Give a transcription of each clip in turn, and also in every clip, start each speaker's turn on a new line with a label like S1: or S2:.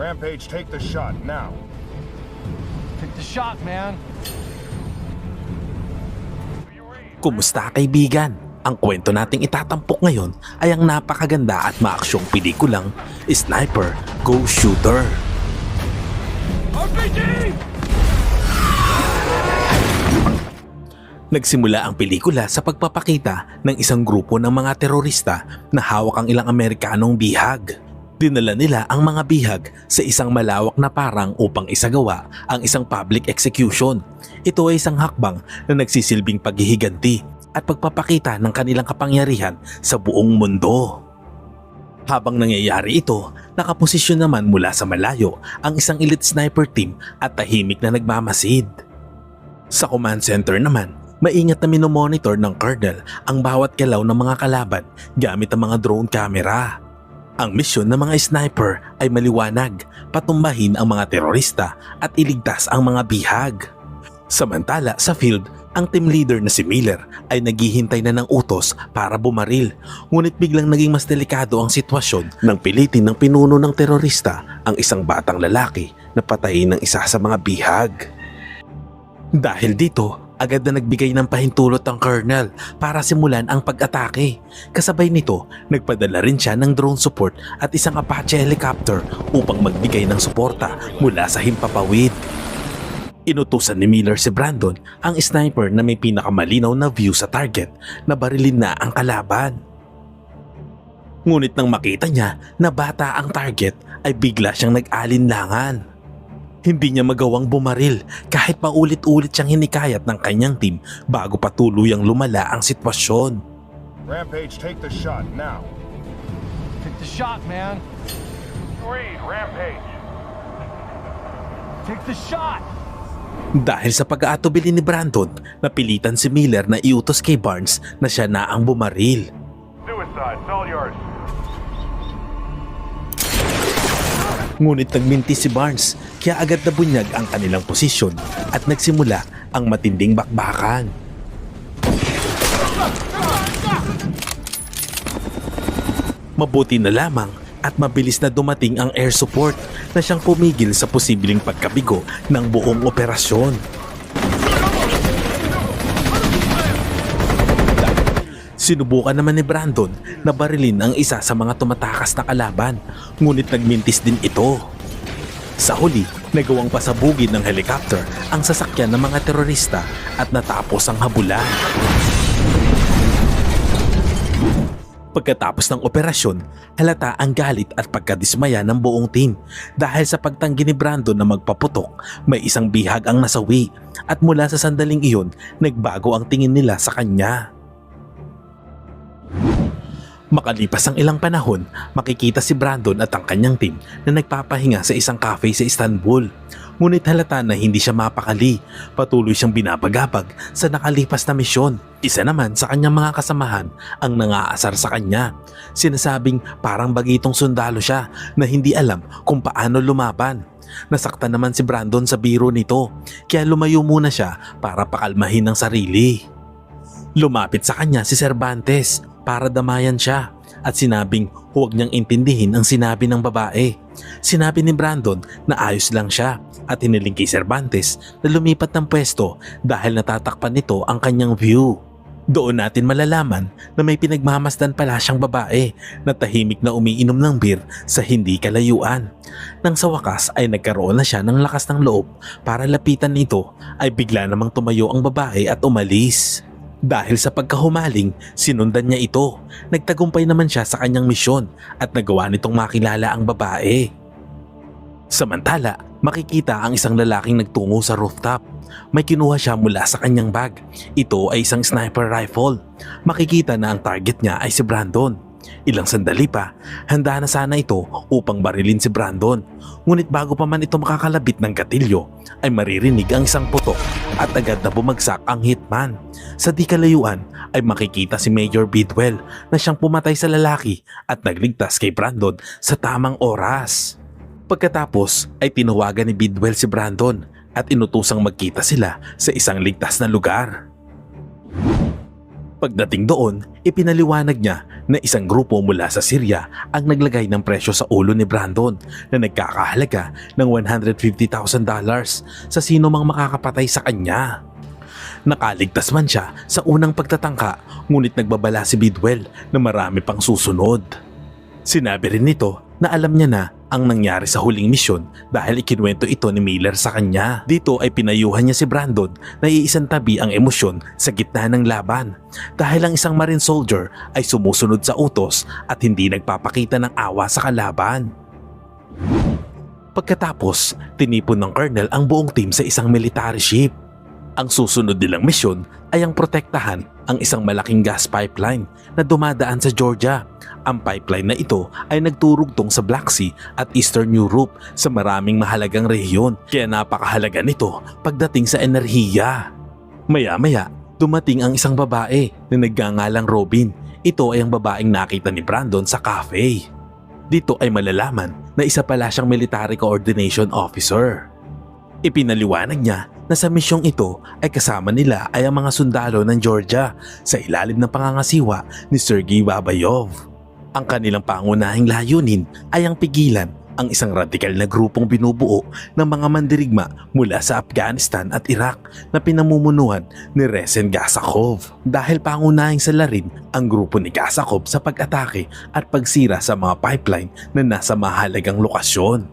S1: Rampage, take the shot now.
S2: Take the shot, man.
S3: Kumusta kaibigan? Ang kwento nating itatampok ngayon ay ang napakaganda at maaksyong pelikulang Sniper Go Shooter. Nagsimula ang pelikula sa pagpapakita ng isang grupo ng mga terorista na hawak ang ilang Amerikanong bihag. Dinala nila ang mga bihag sa isang malawak na parang upang isagawa ang isang public execution. Ito ay isang hakbang na nagsisilbing paghihiganti at pagpapakita ng kanilang kapangyarihan sa buong mundo. Habang nangyayari ito, nakaposisyon naman mula sa malayo ang isang elite sniper team at tahimik na nagmamasid. Sa command center naman, maingat na minomonitor ng Colonel ang bawat galaw ng mga kalaban gamit ang mga drone camera. Ang misyon ng mga sniper ay maliwanag, patumbahin ang mga terorista at iligtas ang mga bihag. Samantala sa field, ang team leader na si Miller ay naghihintay na ng utos para bumaril. Ngunit biglang naging mas delikado ang sitwasyon nang pilitin ng pinuno ng terorista ang isang batang lalaki na patayin ng isa sa mga bihag. Dahil dito, agad na nagbigay ng pahintulot ang colonel para simulan ang pag-atake. Kasabay nito, nagpadala rin siya ng drone support at isang Apache helicopter upang magbigay ng suporta mula sa himpapawid. Inutusan ni Miller si Brandon ang sniper na may pinakamalinaw na view sa target na barilin na ang kalaban. Ngunit nang makita niya na bata ang target ay bigla siyang nag-alinlangan. Hindi niya magawang bumaril kahit paulit-ulit siyang hinikayat ng kanyang team bago patuluyang lumala ang sitwasyon.
S1: Rampage, take the shot now.
S2: Take the shot, man.
S1: Reed, Rampage.
S2: Take the shot.
S3: Dahil sa pag-aatubili ni Brandon, napilitan si Miller na iutos kay Barnes na siya na ang bumaril.
S1: Suicide, it's all yours.
S3: Ngunit nagminti si Barnes kaya agad na bunyag ang kanilang posisyon at nagsimula ang matinding bakbakan. Mabuti na lamang at mabilis na dumating ang air support na siyang pumigil sa posibleng pagkabigo ng buong operasyon. Sinubukan naman ni Brandon na barilin ang isa sa mga tumatakas na kalaban, ngunit nagmintis din ito. Sa huli, nagawang pasabugin ng helicopter ang sasakyan ng mga terorista at natapos ang habulan. Pagkatapos ng operasyon, halata ang galit at pagkadismaya ng buong team dahil sa pagtanggi ni Brandon na magpaputok, may isang bihag ang nasawi at mula sa sandaling iyon, nagbago ang tingin nila sa kanya. Makalipas ang ilang panahon, makikita si Brandon at ang kanyang team na nagpapahinga sa isang cafe sa Istanbul. Ngunit halata na hindi siya mapakali, patuloy siyang binabagabag sa nakalipas na misyon. Isa naman sa kanyang mga kasamahan ang nangaasar sa kanya. Sinasabing parang bagitong sundalo siya na hindi alam kung paano lumaban. Nasaktan naman si Brandon sa biro nito, kaya lumayo muna siya para pakalmahin ang sarili. Lumapit sa kanya si Cervantes para damayan siya at sinabing huwag niyang intindihin ang sinabi ng babae. Sinabi ni Brandon na ayos lang siya at hiniling kay Cervantes na lumipat ng pwesto dahil natatakpan nito ang kanyang view. Doon natin malalaman na may pinagmamasdan pala siyang babae na tahimik na umiinom ng beer sa hindi kalayuan. Nang sa wakas ay nagkaroon na siya ng lakas ng loob para lapitan nito ay bigla namang tumayo ang babae at umalis. Dahil sa pagkahumaling, sinundan niya ito. Nagtagumpay naman siya sa kanyang misyon at nagawa nitong makilala ang babae. Samantala, makikita ang isang lalaking nagtungo sa rooftop. May kinuha siya mula sa kanyang bag. Ito ay isang sniper rifle. Makikita na ang target niya ay si Brandon. Ilang sandali pa, handa na sana ito upang barilin si Brandon. Ngunit bago pa man ito makakalabit ng gatilyo, ay maririnig ang isang putok at agad na bumagsak ang hitman. Sa di kalayuan ay makikita si Major Bidwell na siyang pumatay sa lalaki at nagligtas kay Brandon sa tamang oras. Pagkatapos ay tinawagan ni Bidwell si Brandon at inutusang magkita sila sa isang ligtas na lugar. Pagdating doon, ipinaliwanag niya na isang grupo mula sa Syria ang naglagay ng presyo sa ulo ni Brandon na nagkakahalaga ng $150,000 sa sino mang makakapatay sa kanya. Nakaligtas man siya sa unang pagtatangka ngunit nagbabala si Bidwell na marami pang susunod. Sinabi rin nito na alam niya na ang nangyari sa huling misyon dahil ikinuwento ito ni Miller sa kanya. Dito ay pinayuhan niya si Brandon na iisang tabi ang emosyon sa gitna ng laban dahil ang isang marine soldier ay sumusunod sa utos at hindi nagpapakita ng awa sa kalaban. Pagkatapos, tinipon ng colonel ang buong team sa isang military ship. Ang susunod nilang misyon ay ang protektahan ang isang malaking gas pipeline na dumadaan sa Georgia. Ang pipeline na ito ay nagturugtong sa Black Sea at Eastern Europe sa maraming mahalagang rehiyon kaya napakahalaga nito pagdating sa enerhiya. Maya-maya, dumating ang isang babae na nagngangalang Robin. Ito ay ang babaeng nakita ni Brandon sa cafe. Dito ay malalaman na isa pala siyang military coordination officer. Ipinaliwanag niya na sa misyong ito ay kasama nila ay ang mga sundalo ng Georgia sa ilalim ng pangangasiwa ni Sergei Babayov. Ang kanilang pangunahing layunin ay ang pigilan ang isang radikal na grupong binubuo ng mga mandirigma mula sa Afghanistan at Iraq na pinamumunuan ni Resen Gasakov. Dahil pangunahing salarin ang grupo ni Gasakov sa pag-atake at pagsira sa mga pipeline na nasa mahalagang lokasyon.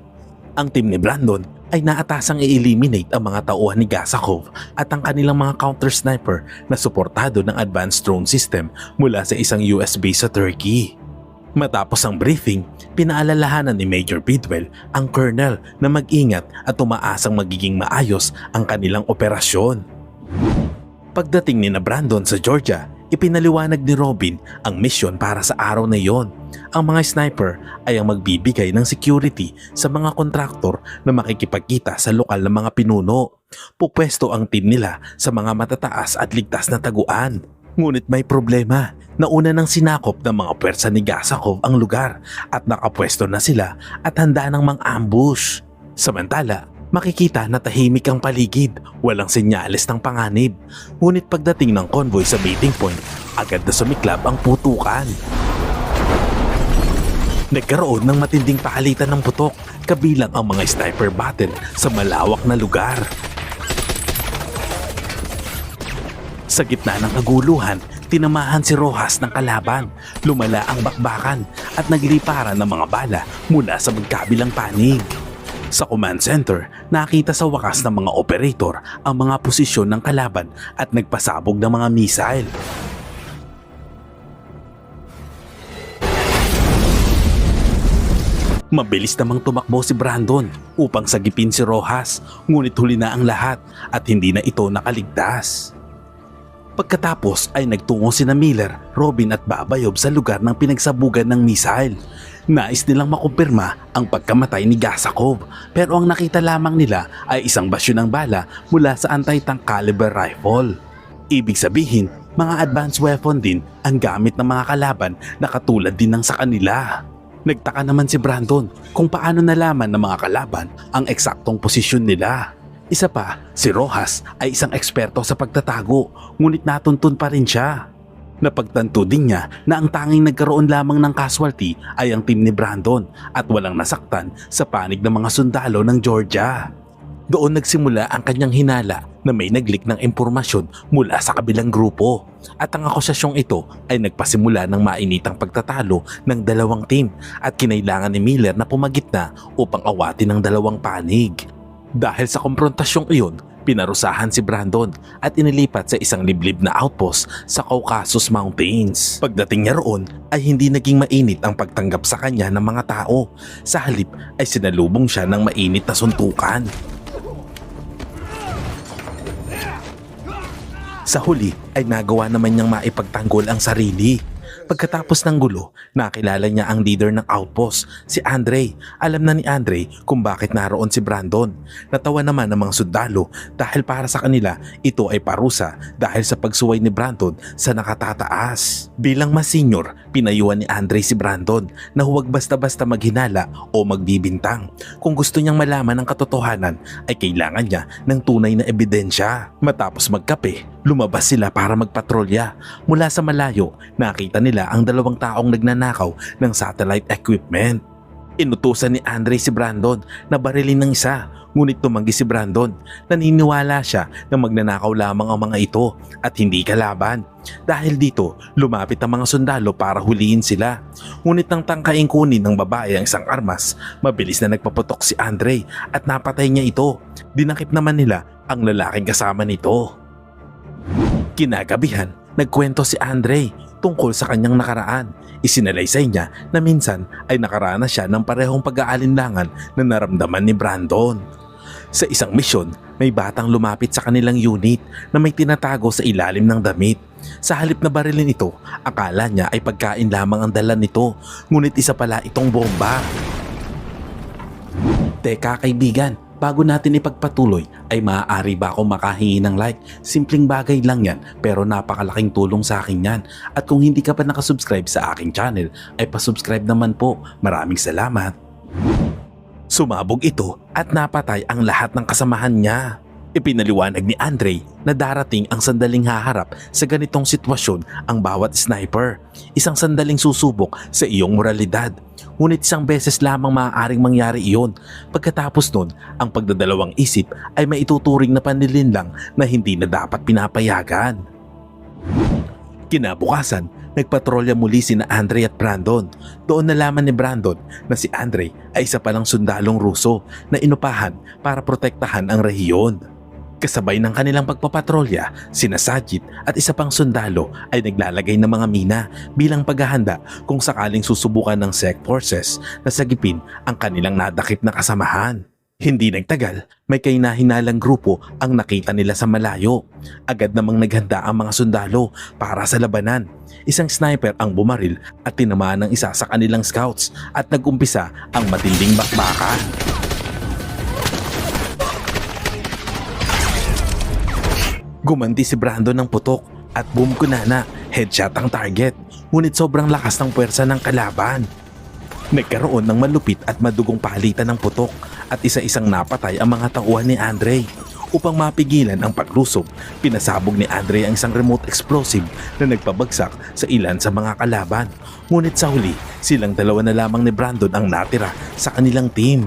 S3: Ang team ni Brandon ay naatasang i-eliminate ang mga tauhan ni Gasakov at ang kanilang mga counter-sniper na suportado ng advanced drone system mula sa isang US base sa Turkey. Matapos ang briefing, pinaalalahanan ni Major Bidwell ang colonel na mag-ingat at umaasang magiging maayos ang kanilang operasyon. Pagdating ni na Brandon sa Georgia, ipinaliwanag ni Robin ang misyon para sa araw na iyon. Ang mga sniper ay ang magbibigay ng security sa mga kontraktor na makikipagkita sa lokal na mga pinuno. Pupwesto ang team nila sa mga matataas at ligtas na taguan. Ngunit may problema. Nauna nang sinakop ng mga pwersa ni Gasakov ang lugar at nakapwesto na sila at handa ng mang ambush. Samantala, makikita na tahimik ang paligid, walang senyales ng panganib. Ngunit pagdating ng convoy sa meeting point, agad na sumiklab ang putukan. Nagkaroon ng matinding palitan ng putok kabilang ang mga sniper battle sa malawak na lugar. Sa gitna ng kaguluhan, tinamahan si Rojas ng kalaban, lumala ang bakbakan at nagliparan ng mga bala mula sa magkabilang panig. Sa command center, nakita sa wakas ng mga operator ang mga posisyon ng kalaban at nagpasabog ng mga missile. Mabilis namang tumakbo si Brandon upang sagipin si Rojas ngunit huli na ang lahat at hindi na ito nakaligtas. Pagkatapos ay nagtungo sina Miller, Robin at Babayob sa lugar ng pinagsabugan ng missile. Nais nilang makumpirma ang pagkamatay ni Gasakov pero ang nakita lamang nila ay isang basyo ng bala mula sa anti-tank caliber rifle. Ibig sabihin, mga advanced weapon din ang gamit ng mga kalaban na katulad din ng sa kanila. Nagtaka naman si Brandon kung paano nalaman ng mga kalaban ang eksaktong posisyon nila. Isa pa, si Rojas ay isang eksperto sa pagtatago ngunit natuntun pa rin siya. Napagtanto din niya na ang tanging nagkaroon lamang ng casualty ay ang team ni Brandon at walang nasaktan sa panig ng mga sundalo ng Georgia. Doon nagsimula ang kanyang hinala na may naglik ng impormasyon mula sa kabilang grupo at ang akusasyong ito ay nagpasimula ng mainitang pagtatalo ng dalawang team at kinailangan ni Miller na pumagitna upang awatin ng dalawang panig. Dahil sa komprontasyong iyon, pinarusahan si Brandon at inilipat sa isang liblib na outpost sa Caucasus Mountains. Pagdating niya roon ay hindi naging mainit ang pagtanggap sa kanya ng mga tao. Sa halip ay sinalubong siya ng mainit na suntukan. Sa huli ay nagawa naman niyang maipagtanggol ang sarili. Pagkatapos ng gulo, nakilala niya ang leader ng outpost, si Andre. Alam na ni Andre kung bakit naroon si Brandon. Natawa naman ang mga sundalo dahil para sa kanila ito ay parusa dahil sa pagsuway ni Brandon sa nakatataas. Bilang mas senior, pinayuhan ni Andre si Brandon na huwag basta-basta maghinala o magbibintang. Kung gusto niyang malaman ang katotohanan ay kailangan niya ng tunay na ebidensya. Matapos magkape, Lumabas sila para magpatrolya. Mula sa malayo, nakita nila ang dalawang taong nagnanakaw ng satellite equipment. Inutusan ni Andre si Brandon na barilin ng isa, ngunit tumanggi si Brandon. Naniniwala siya na magnanakaw lamang ang mga ito at hindi kalaban. Dahil dito, lumapit ang mga sundalo para huliin sila. Ngunit nang tangkaing kunin ng babae ang isang armas, mabilis na nagpaputok si Andre at napatay niya ito. Dinakip naman nila ang lalaking kasama nito. Kinagabihan, nagkwento si Andre tungkol sa kanyang nakaraan. Isinalaysay niya na minsan ay nakaranas siya ng parehong pag-aalinlangan na naramdaman ni Brandon. Sa isang misyon, may batang lumapit sa kanilang unit na may tinatago sa ilalim ng damit. Sa halip na barilin ito, akala niya ay pagkain lamang ang dala nito, ngunit isa pala itong bomba. Teka kaibigan, bago natin ipagpatuloy ay maaari ba akong makahingi ng like? Simpleng bagay lang yan pero napakalaking tulong sa akin yan. At kung hindi ka pa nakasubscribe sa aking channel ay pasubscribe naman po. Maraming salamat. Sumabog ito at napatay ang lahat ng kasamahan niya. Ipinaliwanag ni Andre na darating ang sandaling haharap sa ganitong sitwasyon ang bawat sniper. Isang sandaling susubok sa iyong moralidad. Ngunit isang beses lamang maaaring mangyari iyon. Pagkatapos nun, ang pagdadalawang isip ay maituturing na panlilinlang na hindi na dapat pinapayagan. Kinabukasan, nagpatrolya muli sina Andre at Brandon. Doon nalaman ni Brandon na si Andre ay isa palang sundalong Ruso na inupahan para protektahan ang rehiyon. Kasabay ng kanilang pagpapatrolya, sina at isa pang sundalo ay naglalagay ng mga mina bilang paghahanda kung sakaling susubukan ng SEC forces na sagipin ang kanilang nadakip na kasamahan. Hindi nagtagal, may kainahinalang grupo ang nakita nila sa malayo. Agad namang naghanda ang mga sundalo para sa labanan. Isang sniper ang bumaril at tinamaan ng isa sa kanilang scouts at nagumpisa ang matinding bakbakan. Gumanti si Brandon ng putok at boom kunana, headshot ang target. Ngunit sobrang lakas ng puwersa ng kalaban. Nagkaroon ng malupit at madugong palitan ng putok at isa-isang napatay ang mga tauhan ni Andre. Upang mapigilan ang paglusob, pinasabog ni Andre ang isang remote explosive na nagpabagsak sa ilan sa mga kalaban. Ngunit sa huli, silang dalawa na lamang ni Brandon ang natira sa kanilang team.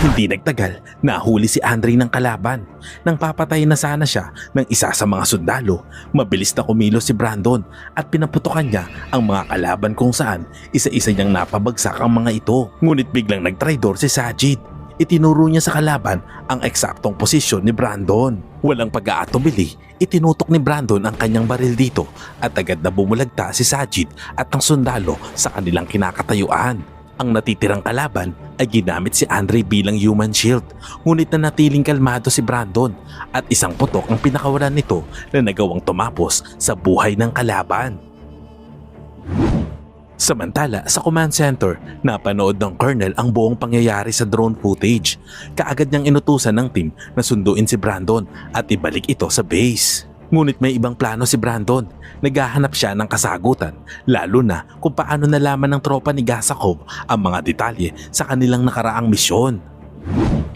S3: Hindi nagtagal, nahuli si Andre ng kalaban. Nang papatay na sana siya ng isa sa mga sundalo, mabilis na kumilos si Brandon at pinaputokan niya ang mga kalaban kung saan isa-isa niyang napabagsak ang mga ito. Ngunit biglang nagtraidor si Sajid. Itinuro niya sa kalaban ang eksaktong posisyon ni Brandon. Walang pag-aatubili, itinutok ni Brandon ang kanyang baril dito at agad na bumulagta si Sajid at ang sundalo sa kanilang kinakatayuan. Ang natitirang kalaban ay ginamit si Andre bilang human shield ngunit nanatiling kalmado si Brandon at isang putok ang pinakawalan nito na nagawang tumapos sa buhay ng kalaban. Samantala, sa command center, napanood ng Colonel ang buong pangyayari sa drone footage. Kaagad niyang inutusan ng team na sunduin si Brandon at ibalik ito sa base. Ngunit may ibang plano si Brandon. Naghahanap siya ng kasagutan, lalo na kung paano nalaman ng tropa ni Gasakov ang mga detalye sa kanilang nakaraang misyon.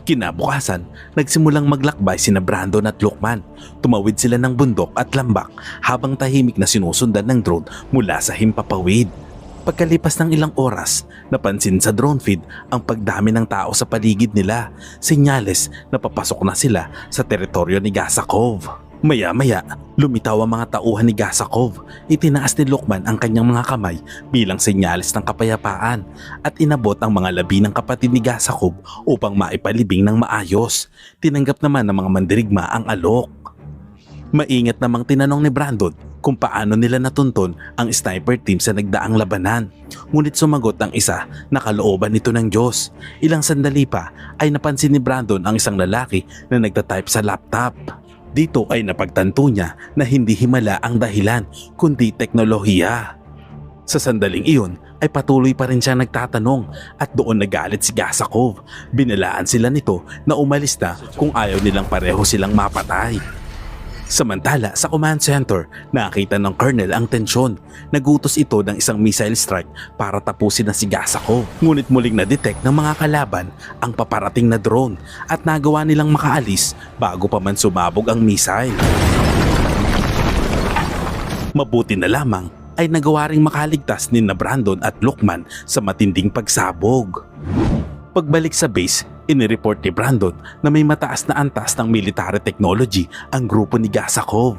S3: Kinabukasan, nagsimulang maglakbay sina Brandon at Lukman. Tumawid sila ng bundok at lambak habang tahimik na sinusundan ng drone mula sa himpapawid. Pagkalipas ng ilang oras, napansin sa drone feed ang pagdami ng tao sa paligid nila. Senyales na papasok na sila sa teritoryo ni Gasakov. Maya-maya, lumitaw ang mga tauhan ni Gasakov. Itinaas ni Lukman ang kanyang mga kamay bilang senyales ng kapayapaan at inabot ang mga labi ng kapatid ni Gasakov upang maipalibing ng maayos. Tinanggap naman ng mga mandirigma ang alok. Maingat namang tinanong ni Brandon kung paano nila natuntun ang sniper team sa nagdaang labanan. Ngunit sumagot ang isa na kalooban nito ng Diyos. Ilang sandali pa ay napansin ni Brandon ang isang lalaki na nagtatype sa laptop. Dito ay napagtanto niya na hindi himala ang dahilan kundi teknolohiya. Sa sandaling iyon ay patuloy pa rin siya nagtatanong at doon nagalit si Gasakov. Binalaan sila nito na umalis na kung ayaw nilang pareho silang mapatay. Samantala sa command center, nakita ng colonel ang tensyon. Nagutos ito ng isang missile strike para tapusin na si Gasako. Ngunit muling na-detect ng mga kalaban ang paparating na drone at nagawa nilang makaalis bago pa man sumabog ang missile. Mabuti na lamang ay nagawa ring makaligtas ni na Brandon at Lukman sa matinding pagsabog. Pagbalik sa base, inireport ni Brandon na may mataas na antas ng military technology ang grupo ni Gasakov.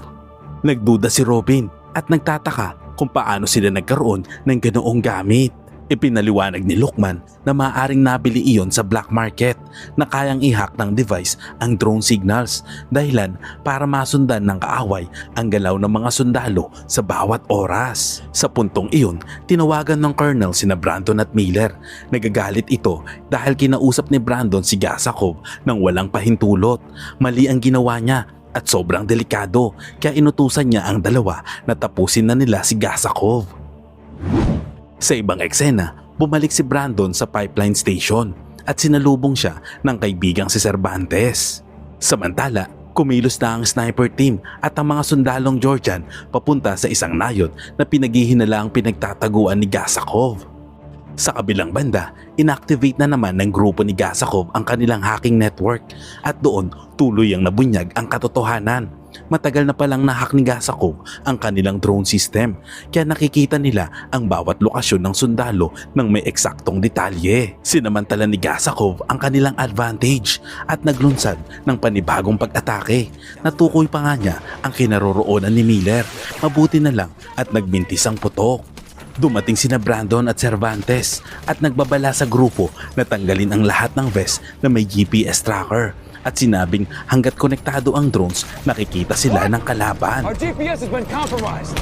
S3: Nagduda si Robin at nagtataka kung paano sila nagkaroon ng ganoong gamit. Ipinaliwanag ni Lukman na maaaring nabili iyon sa black market na kayang ihak ng device ang drone signals dahilan para masundan ng kaaway ang galaw ng mga sundalo sa bawat oras. Sa puntong iyon, tinawagan ng Colonel sina Brandon at Miller. Nagagalit ito dahil kinausap ni Brandon si Gasakov nang walang pahintulot. Mali ang ginawa niya at sobrang delikado kaya inutusan niya ang dalawa na tapusin na nila si Gasakov. Sa ibang eksena, bumalik si Brandon sa pipeline station at sinalubong siya ng kaibigang si Cervantes. Samantala, kumilos na ang sniper team at ang mga sundalong Georgian papunta sa isang nayon na pinaghihinala ang pinagtataguan ni Gasakov. Sa kabilang banda, inactivate na naman ng grupo ni Gasakov ang kanilang hacking network at doon tuloy ang nabunyag ang katotohanan. Matagal na palang nahack ni Gasakov ang kanilang drone system kaya nakikita nila ang bawat lokasyon ng sundalo ng may eksaktong detalye. Sinamantala ni Gasakov ang kanilang advantage at naglunsad ng panibagong pag-atake. Natukoy pa nga niya ang kinaroroonan ni Miller. Mabuti na lang at nagbintis ang putok. Dumating sina Brandon at Cervantes at nagbabala sa grupo na tanggalin ang lahat ng vest na may GPS tracker at sinabing hanggat konektado ang drones nakikita sila ng kalaban.
S2: Our GPS has been compromised.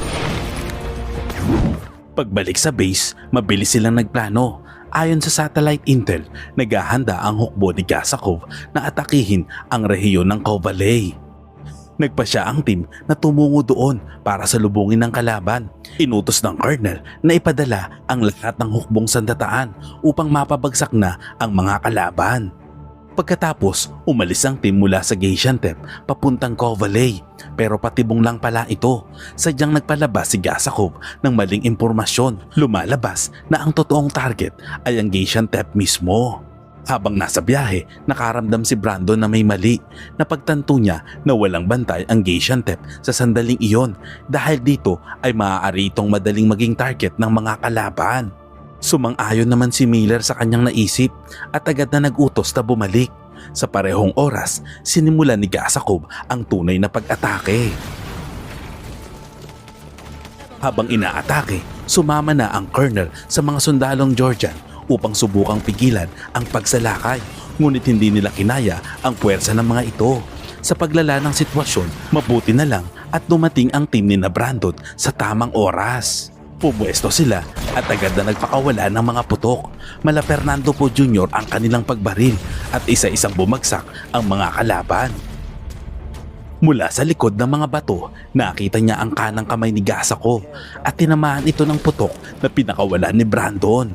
S3: Pagbalik sa base, mabilis silang nagplano. Ayon sa satellite intel, naghahanda ang hukbo ni Gasakov na atakihin ang rehiyon ng Kovalay. Nagpa siya ang team na tumungo doon para salubungin ng kalaban. Inutos ng colonel na ipadala ang lahat ng hukbong sandataan upang mapabagsak na ang mga kalaban. Pagkatapos, umalis ang team mula sa Gaziantep papuntang Kovalay pero patibong lang pala ito. Sadyang nagpalabas si Gasakov ng maling impormasyon. Lumalabas na ang totoong target ay ang Gaziantep mismo. Habang nasa biyahe, nakaramdam si Brandon na may mali. Napagtanto niya na walang bantay ang Gaziantep sa sandaling iyon dahil dito ay maaari itong madaling maging target ng mga kalaban. Sumang-ayon naman si Miller sa kanyang naisip at agad na nag-utos na bumalik. Sa parehong oras, sinimulan ni Gasakov ang tunay na pag-atake. Habang inaatake, sumama na ang colonel sa mga sundalong Georgian upang subukang pigilan ang pagsalakay. Ngunit hindi nila kinaya ang puwersa ng mga ito. Sa paglala ng sitwasyon, mabuti na lang at dumating ang team ni na Brandon sa tamang oras. Pumwesto sila at agad na nagpakawala ng mga putok. Mala Fernando po Jr. ang kanilang pagbaril at isa-isang bumagsak ang mga kalaban. Mula sa likod ng mga bato, nakita niya ang kanang kamay ni Gasakov at tinamaan ito ng putok na pinakawalan ni Brandon.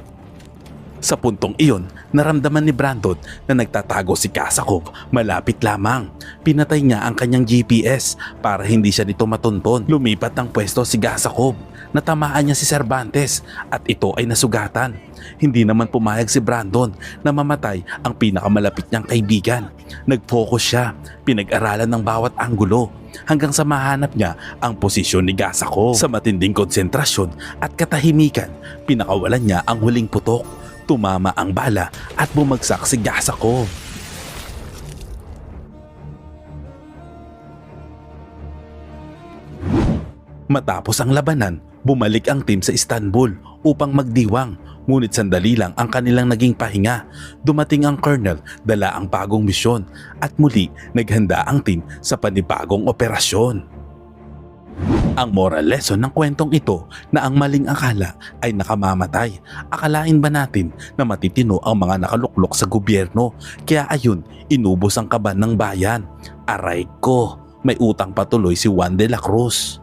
S3: Sa puntong iyon, naramdaman ni Brandon na nagtatago si Kasakov malapit lamang. Pinatay niya ang kanyang GPS para hindi siya nito matunton. Lumipat ng pwesto si Gasakov. Natamaan niya si Cervantes at ito ay nasugatan. Hindi naman pumayag si Brandon na mamatay ang pinakamalapit niyang kaibigan. Nag-focus siya, pinag-aralan ng bawat anggulo hanggang sa mahanap niya ang posisyon ni Gasakov. Sa matinding konsentrasyon at katahimikan, pinakawalan niya ang huling putok tumama ang bala at bumagsak si Gasakov. Matapos ang labanan, bumalik ang team sa Istanbul upang magdiwang ngunit sandali lang ang kanilang naging pahinga. Dumating ang colonel, dala ang bagong misyon at muli naghanda ang team sa panibagong operasyon. Ang moral lesson ng kwentong ito na ang maling akala ay nakamamatay. Akalain ba natin na matitino ang mga nakaluklok sa gobyerno? Kaya ayun, inubos ang kaban ng bayan. Aray ko, may utang patuloy si Juan de la Cruz.